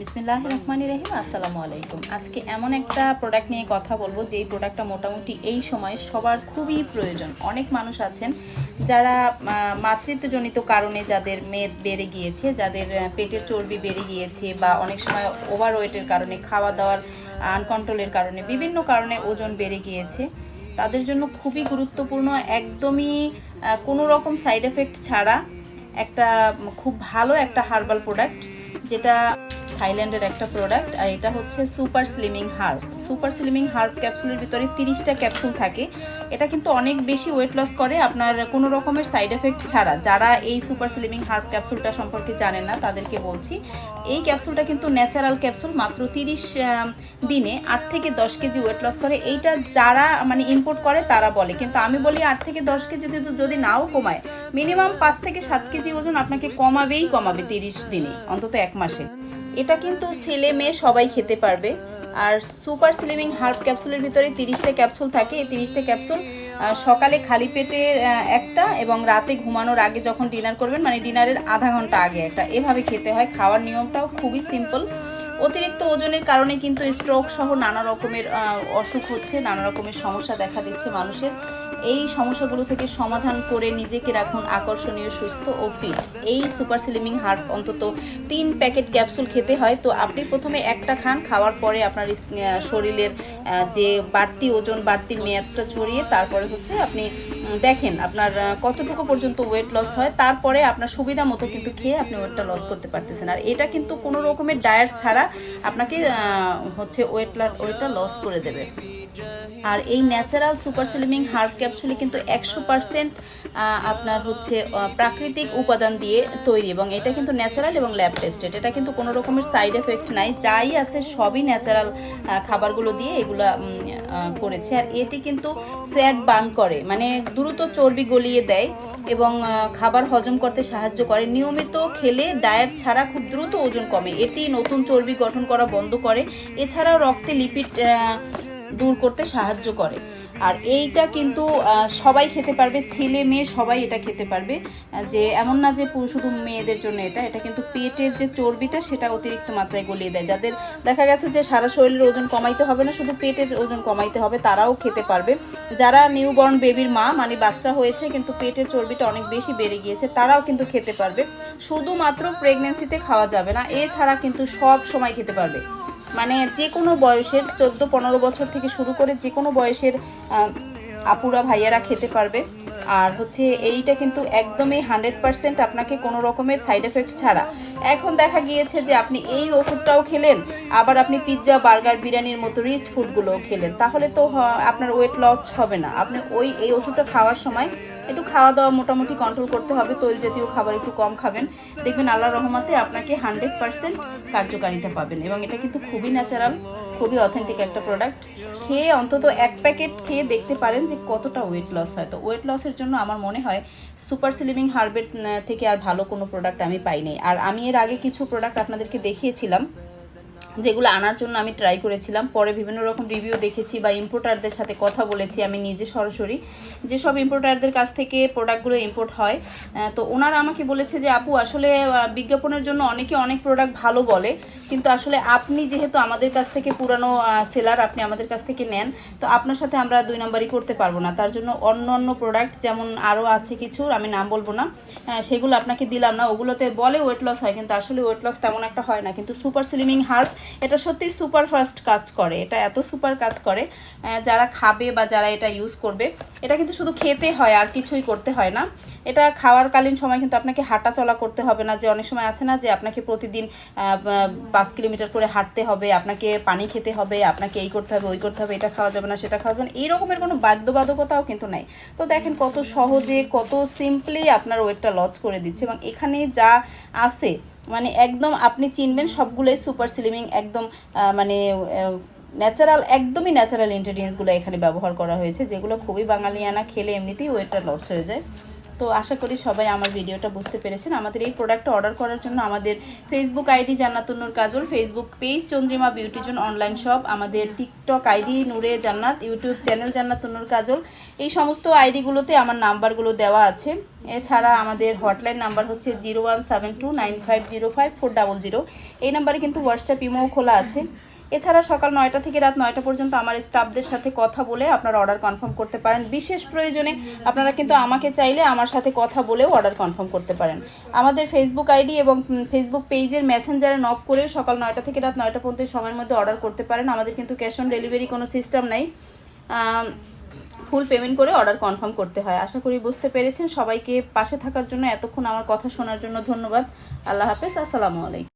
বিসমিল্লাহ রহমানি রহিম, আসসালামু আলাইকুম। আজকে এমন একটা প্রোডাক্ট নিয়ে কথা বলব, যেই প্রোডাক্টটা মোটামুটি এই সময় সবার খুবই প্রয়োজন। অনেক মানুষ আছেন যারা মাতৃত্বজনিত কারণে যাদের মেদ বেড়ে গিয়েছে, যাদের পেটের চর্বি বেড়ে গিয়েছে বা অনেক সময় ওভারওয়েটের কারণে খাওয়া দাওয়ার আনকন্ট্রোলের কারণে, বিভিন্ন কারণে ওজন বেড়ে গিয়েছে, তাদের জন্য খুবই গুরুত্বপূর্ণ, একদমই কোনো রকম সাইড এফেক্ট ছাড়া একটা খুব ভালো একটা হার্বাল প্রোডাক্ট যেটা থাইল্যান্ডের একটা প্রোডাক্ট আর এটা হচ্ছে super slimming herb super slimming herb ক্যাপসুলের ভিতরে তিরিশটা ক্যাপসুল থাকে। এটা কিন্তু অনেক বেশি ওয়েট লস করে, আপনার কোনো রকমের সাইড এফেক্ট ছাড়া। যারা এই সুপার স্লিমিং হার্ব ক্যাপসুলটা সম্পর্কে জানেন না, তাদেরকে বলছি, এই ক্যাপসুলটা কিন্তু ন্যাচারাল ক্যাপসুল মাত্র তিরিশ দিনে আট থেকে দশ কেজি ওয়েট লস করে। এইটা যারা মানে ইম্পোর্ট করে, তারা বলে। কিন্তু আমি বলি আট থেকে দশ কেজি যদি যদি নাও কমায় মিনিমাম পাঁচ থেকে সাত কেজি ওজন আপনাকে কমাবেই কমাবে তিরিশ দিনে, অন্তত এক মাসে। এটা কিন্তু ছেলে মেয়ে সবাই খেতে পারবে। আর সুপার স্লিমিং হার্ব ক্যাপসুলের ভিতরে তিরিশটা ক্যাপসুল থাকে। এই তিরিশটা ক্যাপসুল সকালে খালি পেটে একটা এবং রাতে ঘুমানোর আগে যখন ডিনার করবেন মানে ডিনারের আধা ঘণ্টা আগে একটা। এভাবে খেতে হয়। খাওয়ার নিয়মটাও খুবই সিম্পল। অতিরিক্ত ওজনের কারণে কিন্তু স্ট্রোক সহ নানা রকমের অসুখ হচ্ছে, নানা রকমের সমস্যা দেখা দিচ্ছে মানুষের। এই সমস্যাগুলো থেকে সমাধান করে নিজেকে রাখুন আকর্ষণীয়, সুস্থ ও ফিট এই সুপার স্লিমিং হার্ট অন্তত তিন প্যাকেট ক্যাপসুল খেতে হয়। তো আপনি প্রথমে একটা খান, খাওয়ার পরে আপনার শরীরের যে বাড়তি ওজন, বাড়তি মেয়াদটা ছড়িয়ে তারপরে হচ্ছে আপনি দেখেন আপনার কতটুকু পর্যন্ত ওয়েট লস হয়। তারপরে আপনার সুবিধা মতো কিন্তু খেয়ে আপনি ওয়েটটা লস করতে পারতেছেন। আর এটা কিন্তু কোনো রকমের ডায়েট ছাড়া আপনাকে হচ্ছে ওয়েট ওয়েটটা লস করে দেবে। আর এই ন্যাচারাল সুপার স্লিমিং হার্ব ক্যাপসুলে কিন্তু একশো পারসেন্ট আপনার হচ্ছে প্রাকৃতিক উপাদান দিয়ে তৈরি এবং এটা কিন্তু ন্যাচারাল এবং ল্যাব টেস্টেড এটা কিন্তু কোনো রকমের সাইড এফেক্ট নাই। যাই আছে সবই ন্যাচারাল খাবারগুলো দিয়ে এগুলা করেছে। আর এটি কিন্তু ফ্যাট বার্ন করে মানে দ্রুত চর্বি গলিয়ে দেয় এবং খাবার হজম করতে সাহায্য করে। নিয়মিত খেলে ডায়েট ছাড়া খুব দ্রুত ওজন কমে। এটি নতুন চর্বি গঠন করা বন্ধ করে। এছাড়াও রক্তে লিপিড দূর করতে সাহায্য করে। আর এইটা কিন্তু সবাই খেতে পারবে, ছেলে মেয়ে সবাই এটা খেতে পারবে। যে এমন না যে শুধু মেয়েদের জন্য এটা এটা কিন্তু পেটের যে চর্বিটা সেটা অতিরিক্ত মাত্রায় গলিয়ে দেয়। যাদের দেখা গেছে যে সারা শরীরের ওজন কমাইতে হবে না, শুধু পেটের ওজন কমাইতে হবে, তারাও খেতে পারবে। যারা নিউবর্ন বেবির মা মানে বাচ্চা হয়েছে, কিন্তু পেটের চর্বিটা অনেক বেশি বেড়ে গিয়েছে, তারাও কিন্তু খেতে পারবে। শুধুমাত্র প্রেগনেন্সিতে খাওয়া যাবে না, এছাড়া কিন্তু সব সময় খেতে পারবে। মানে যে কোনো বয়সের চোদ্দ, পনেরো বছর থেকে শুরু করে যে কোনো বয়সের আপুরা, ভাইয়ারা খেতে পারবে। আর হচ্ছে এইটা কিন্তু একদমই হান্ড্রেড পার্সেন্ট আপনাকে কোনো রকমের সাইড এফেক্ট ছাড়া। এখন দেখা গিয়েছে যে আপনি এই ওষুধটাও খেলেন, আবার আপনি পিৎজা, বার্গার, বিরিয়ানির মতো রিচ ফুডগুলোও খেলেন। তাহলে তো আপনার ওয়েট লস হবে না। আপনি ওই, এই ওষুধটা খাওয়ার সময় একটু খাওয়া দাওয়া মোটামুটি কন্ট্রোল করতে হবে। তৈল জাতীয় খাবার একটু কম খাবেন। দেখবেন আল্লাহ রহমাতে আপনাকে হান্ড্রেড পার্সেন্ট কার্যকারিতা পাবেন এবং এটা কিন্তু খুবই ন্যাচারাল খুবই অথেন্টিক একটা প্রোডাক্ট খেয়ে অন্তত এক প্যাকেট খেয়ে দেখতে পারেন যে কতটা ওয়েট লস হয়। তো ওয়েট লসের জন্য আমার মনে হয় সুপার সিলিমিং হার্বেট থেকে আর ভালো কোনো প্রোডাক্ট আমি পাইনি আর আমি এর আগে কিছু প্রোডাক্ট আপনাদেরকে দেখিয়েছিলাম। যেগুলো আনার জন্য আমি ট্রাই করেছিলাম। পরে বিভিন্ন রকম রিভিউ দেখেছি বা ইম্পোর্টারদের সাথে কথা বলেছি আমি নিজে সরাসরি যেসব ইম্পোর্টারদের কাছ থেকে প্রোডাক্টগুলো ইম্পোর্ট হয়। তো ওনারা আমাকে বলেছে যে, আপু, আসলে বিজ্ঞাপনের জন্য অনেকে অনেক প্রোডাক্ট ভালো বলে, কিন্তু আসলে আপনি যেহেতু আমাদের কাছ থেকে পুরানো সেলার আপনি আমাদের কাছ থেকে নেন, তো আপনার সাথে আমরা দুই নাম্বারই করতে পারব না। তার জন্য অন্য অন্য প্রোডাক্ট যেমন আরও আছে কিছু, আমি নাম বলব না সেগুলো আপনাকে দিলাম না। ওগুলোতে বলে ওয়েট লস হয়, কিন্তু আসলে ওয়েট লস তেমন একটা হয় না। কিন্তু সুপার স্লিমিং হার্ট এটা সত্যি সুপার ফাস্ট কাজ করে, এটা এত সুপার কাজ করে যারা খাবে বা যারা এটা ইউজ করবে, এটা কিন্তু শুধু খেতে হয়, আর কিছুই করতে হয় না। এটা খাওয়ার কালীন সময় কিন্তু আপনাকে হাঁটা চলা করতে হবে না, যে অনেক সময় আছে না যে আপনাকে প্রতিদিন পাঁচ কিলোমিটার করে হাঁটতে হবে, আপনাকে পানি খেতে হবে, আপনাকে এই করতে হবে, ওই করতে হবে, এটা খাওয়া যাবে না, সেটা খাওয়া যাবে না এই রকমের কোনো বাধ্যবাধকতাও কিন্তু নাই। তো দেখেন কত সহজে, কত সিম্পলি আপনার ওয়েটটা লস করে দিচ্ছে এবং এখানে যা আছে মানে একদম আপনি চিনবেন সবগুলোই সুপার স্লিমিং একদম মানে ন্যাচারাল একদমই ন্যাচারাল ইনগ্রেডিয়েন্টসগুলো এখানে ব্যবহার করা হয়েছে, যেগুলো খুবই বাঙালিয়ানা, খেলে এমনিতেই ওয়েটটা লস হয়ে যায়। তো আশা করি সবাই আমার ভিডিওটা বুঝতে পেরেছেন। আমাদের এই প্রোডাক্টটা অর্ডার করার জন্য আমাদের Facebook ID Jannatunnur Kajol Facebook page Chandrima beauty zone online shop আমাদের TikTok ID Noore Jannat YouTube channel জান্নাতুন্নুর কাজল। এই সমস্ত আইডিগুলোতে আমার নাম্বারগুলো দেওয়া আছে। এছাড়া আমাদের হটলাইন নাম্বার হচ্ছে zero one seven two nine five zero five four double zero এই নাম্বারে কিন্তু হোয়াটসঅ্যাপ ইমোও খোলা আছে। এছাড়া সকাল নয়টা থেকে রাত নয়টা পর্যন্ত আমার স্টাফদের সাথে কথা বলে আপনারা অর্ডার কনফার্ম করতে পারেন। বিশেষ প্রয়োজনে আপনারা কিন্তু আমাকে চাইলে আমার সাথে কথা বলেও অর্ডার কনফার্ম করতে পারেন। আমাদের ফেসবুক আইডি এবং ফেসবুক পেজের মেসেঞ্জারে নক করেও সকাল নয়টা থেকে রাত নয়টা পর্যন্ত সময়ের মধ্যে অর্ডার করতে পারেন। আমাদের কিন্তু ক্যাশ অন ডেলিভারি কোনো সিস্টেম নাই। ফুল পেমেন্ট করে অর্ডার কনফার্ম করতে হয়। আশা করি বুঝতে পেরেছেন। সবাইকে পাশে থাকার জন্য এতক্ষণ আমার কথা শোনার জন্য ধন্যবাদ। আল্লাহ হাফেজ। আসসালামু আলাইকুম।